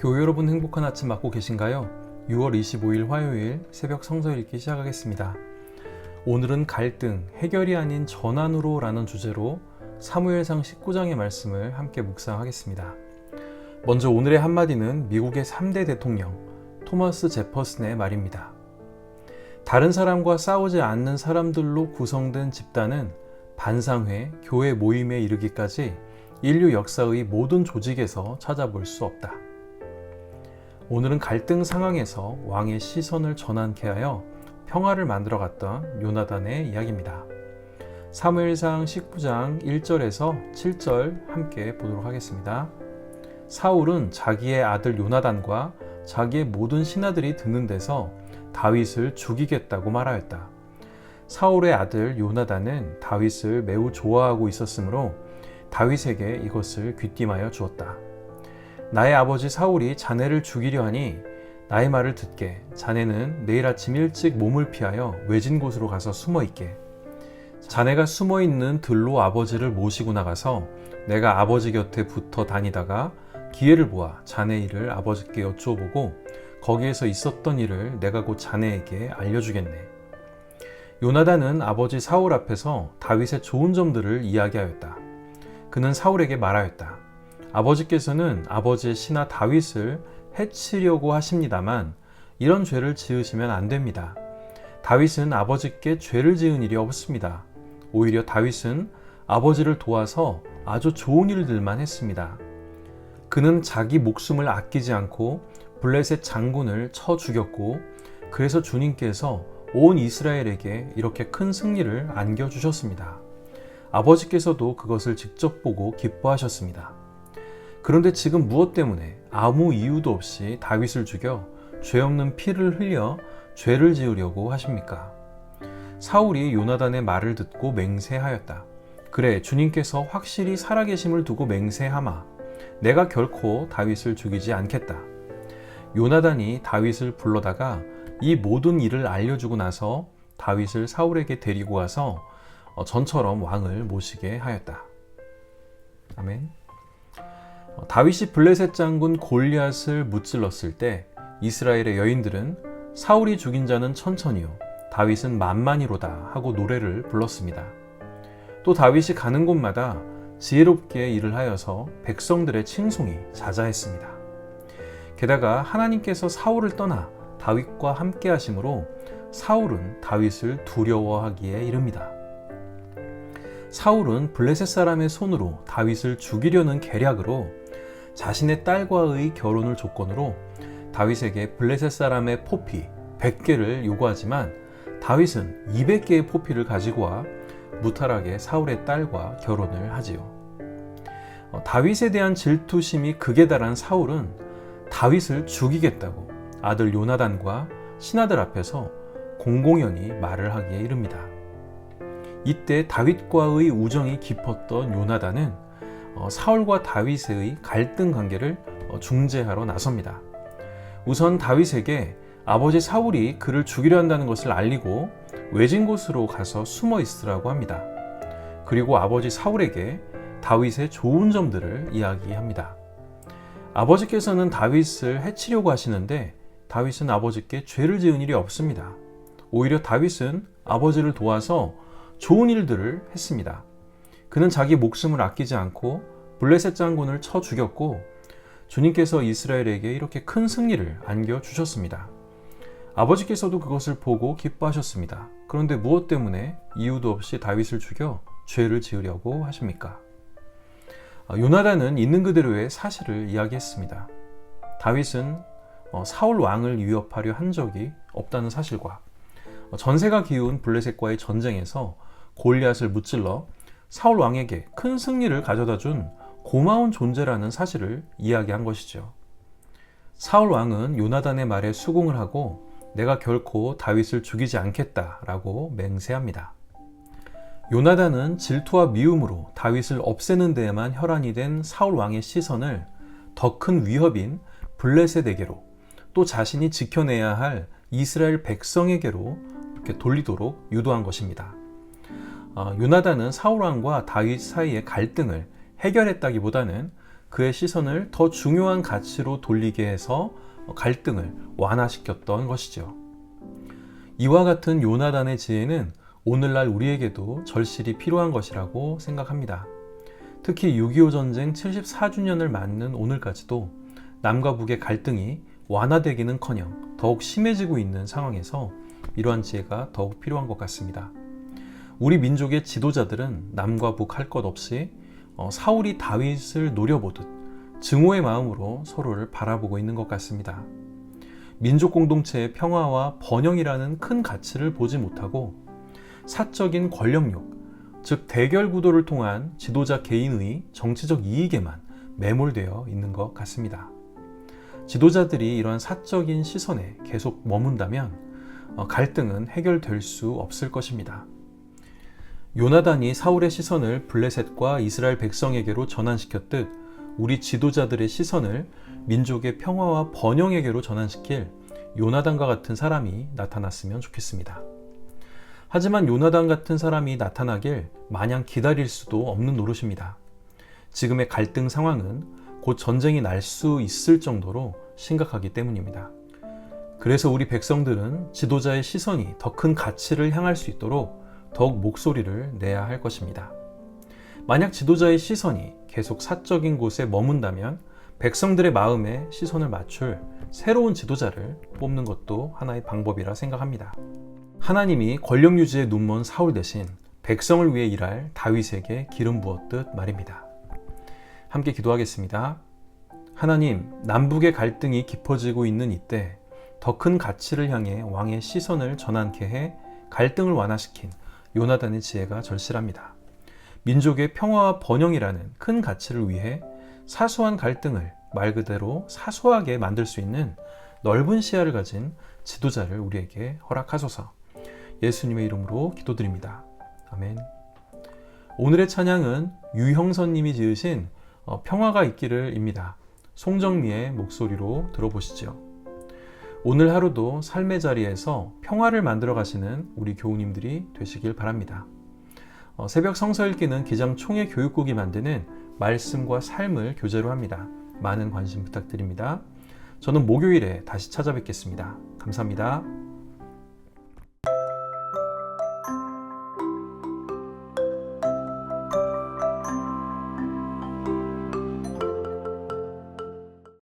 교회 여러분 행복한 아침 맞고 계신가요? 6월 25일 화요일 새벽 성서 읽기 시작하겠습니다. 오늘은 갈등, 해결이 아닌 전환으로 라는 주제로 사무엘상 19장의 말씀을 함께 묵상하겠습니다. 먼저 오늘의 한마디는 미국의 3대 대통령 토마스 제퍼슨의 말입니다. 다른 사람과 싸우지 않는 사람들로 구성된 집단은 반상회, 교회 모임에 이르기까지 인류 역사의 모든 조직에서 찾아볼 수 없다. 오늘은 갈등 상황에서 왕의 시선을 전환케 하여 평화를 만들어 갔던 요나단의 이야기입니다. 사무엘상 19장 1절에서 7절 함께 보도록 하겠습니다. 사울은 자기의 아들 요나단과 자기의 모든 신하들이 듣는 데서 다윗을 죽이겠다고 말하였다. 사울의 아들 요나단은 다윗을 매우 좋아하고 있었으므로 다윗에게 이것을 귀띔하여 주었다. 나의 아버지 사울이 자네를 죽이려 하니 나의 말을 듣게 자네는 내일 아침 일찍 몸을 피하여 외진 곳으로 가서 숨어 있게. 자네가 숨어 있는 들로 아버지를 모시고 나가서 내가 아버지 곁에 붙어 다니다가 기회를 보아 자네 일을 아버지께 여쭈어보고 거기에서 있었던 일을 내가 곧 자네에게 알려주겠네. 요나단은 아버지 사울 앞에서 다윗의 좋은 점들을 이야기하였다. 그는 사울에게 말하였다. 아버지께서는 아버지의 신하 다윗을 해치려고 하십니다만 이런 죄를 지으시면 안 됩니다. 다윗은 아버지께 죄를 지은 일이 없습니다. 오히려 다윗은 아버지를 도와서 아주 좋은 일들만 했습니다. 그는 자기 목숨을 아끼지 않고 블레셋 장군을 쳐 죽였고 그래서 주님께서 온 이스라엘에게 이렇게 큰 승리를 안겨주셨습니다. 아버지께서도 그것을 직접 보고 기뻐하셨습니다. 그런데 지금 무엇 때문에 아무 이유도 없이 다윗을 죽여 죄 없는 피를 흘려 죄를 지으려고 하십니까? 사울이 요나단의 말을 듣고 맹세하였다. 그래, 주님께서 확실히 살아계심을 두고 맹세하마. 내가 결코 다윗을 죽이지 않겠다. 요나단이 다윗을 불러다가 이 모든 일을 알려주고 나서 다윗을 사울에게 데리고 가서 어, 전처럼 왕을 모시게 하였다. 아멘. 어, 다윗이 블레셋 장군 골리앗을 무찔렀을 때 이스라엘의 여인들은 사울이 죽인 자는 천천히요 다윗은 만만히로다 하고 노래를 불렀습니다. 또 다윗이 가는 곳마다 지혜롭게 일을 하여서 백성들의 칭송이 자자했습니다. 게다가 하나님께서 사울을 떠나 다윗과 함께 하심으로 사울은 다윗을 두려워하기에 이릅니다. 사울은 블레셋 사람의 손으로 다윗을 죽이려는 계략으로 자신의 딸과의 결혼을 조건으로 다윗에게 블레셋 사람의 포피 100개를 요구하지만 다윗은 200개의 포피를 가지고 와 무탈하게 사울의 딸과 결혼을 하지요. 어, 다윗에 대한 질투심이 극에 달한 사울은 다윗을 죽이겠다고 아들 요나단과 신하들 앞에서 공공연히 말을 하기에 이릅니다. 이때 다윗과의 우정이 깊었던 요나단은 어, 사울과 다윗의 갈등 관계를 어, 중재하러 나섭니다. 우선 다윗에게 아버지 사울이 그를 죽이려 한다는 것을 알리고 외진 곳으로 가서 숨어 있으라고 합니다. 그리고 아버지 사울에게 다윗의 좋은 점들을 이야기합니다. 아버지께서는 다윗을 해치려고 하시는데 다윗은 아버지께 죄를 지은 일이 없습니다. 오히려 다윗은 아버지를 도와서 좋은 일들을 했습니다. 그는 자기 목숨을 아끼지 않고 블레셋 장군을 쳐 죽였고 주님께서 이스라엘에게 이렇게 큰 승리를 안겨 주셨습니다. 아버지께서도 그것을 보고 기뻐하셨습니다. 그런데 무엇 때문에 이유도 없이 다윗을 죽여 죄를 지으려고 하십니까? 아, 요나단은 있는 그대로의 사실을 이야기했습니다. 다윗은 어, 사울 왕을 위협하려 한 적이 없다는 사실과 어, 전세가 기운 블레셋과의 전쟁에서 골리앗을 무찔러 사울 왕에게 큰 승리를 가져다 준 고마운 존재라는 사실을 이야기한 것이죠. 사울 왕은 요나단의 말에 수긍을 하고 내가 결코 다윗을 죽이지 않겠다라고 맹세합니다. 요나단은 질투와 미움으로 다윗을 없애는 데에만 혈안이 된 사울 왕의 시선을 더 큰 위협인 블레셋 에게로 또 자신이 지켜내야 할 이스라엘 백성에게로 이렇게 돌리도록 유도한 것입니다. 어, 요나단은 사울 왕과 다윗 사이의 갈등을 해결했다기보다는 그의 시선을 더 중요한 가치로 돌리게 해서 갈등을 완화시켰던 것이죠. 이와 같은 요나단의 지혜는 오늘날 우리에게도 절실히 필요한 것이라고 생각합니다. 특히 6.25 전쟁 74주년을 맞는 오늘까지도 남과 북의 갈등이 완화되기는 커녕 더욱 심해지고 있는 상황에서 이러한 지혜가 더욱 필요한 것 같습니다. 우리 민족의 지도자들은 남과 북 할 것 없이 어, 사울이 다윗을 노려보듯 증오의 마음으로 서로를 바라보고 있는 것 같습니다. 민족 공동체의 평화와 번영이라는 큰 가치를 보지 못하고 사적인 권력욕, 즉 대결 구도를 통한 지도자 개인의 정치적 이익에만 매몰되어 있는 것 같습니다. 지도자들이 이러한 사적인 시선에 계속 머문다면 어, 갈등은 해결될 수 없을 것입니다. 요나단이 사울의 시선을 블레셋과 이스라엘 백성에게로 전환시켰듯 우리 지도자들의 시선을 민족의 평화와 번영에게로 전환시킬 요나단과 같은 사람이 나타났으면 좋겠습니다. 하지만 요나단 같은 사람이 나타나길 마냥 기다릴 수도 없는 노릇입니다. 지금의 갈등 상황은 곧 전쟁이 날 수 있을 정도로 심각하기 때문입니다. 그래서 우리 백성들은 지도자의 시선이 더 큰 가치를 향할 수 있도록 더욱 목소리를 내야 할 것입니다. 만약 지도자의 시선이 계속 사적인 곳에 머문다면 백성들의 마음에 시선을 맞출 새로운 지도자를 뽑는 것도 하나의 방법이라 생각합니다. 하나님이 권력 유지에 눈먼 사울 대신 백성을 위해 일할 다윗에게 기름 부었듯 말입니다. 함께 기도하겠습니다. 하나님, 남북의 갈등이 깊어지고 있는 이때 더 큰 가치를 향해 왕의 시선을 전환케 해 갈등을 완화시킨 요나단의 지혜가 절실합니다. 민족의 평화와 번영이라는 큰 가치를 위해 사소한 갈등을 말 그대로 사소하게 만들 수 있는 넓은 시야를 가진 지도자를 우리에게 허락하소서. 예수님의 이름으로 기도드립니다. 아멘. 오늘의 찬양은 유형선님이 지으신 어, 평화가 있기를입니다. 송정미의 목소리로 들어보시죠. 오늘 하루도 삶의 자리에서 평화를 만들어 가시는 우리 교우님들이 되시길 바랍니다. 어, 새벽 성서 읽기는 기장 총회 교육국이 만드는 말씀과 삶을 교재로 합니다. 많은 관심 부탁드립니다. 저는 목요일에 다시 찾아뵙겠습니다. 감사합니다.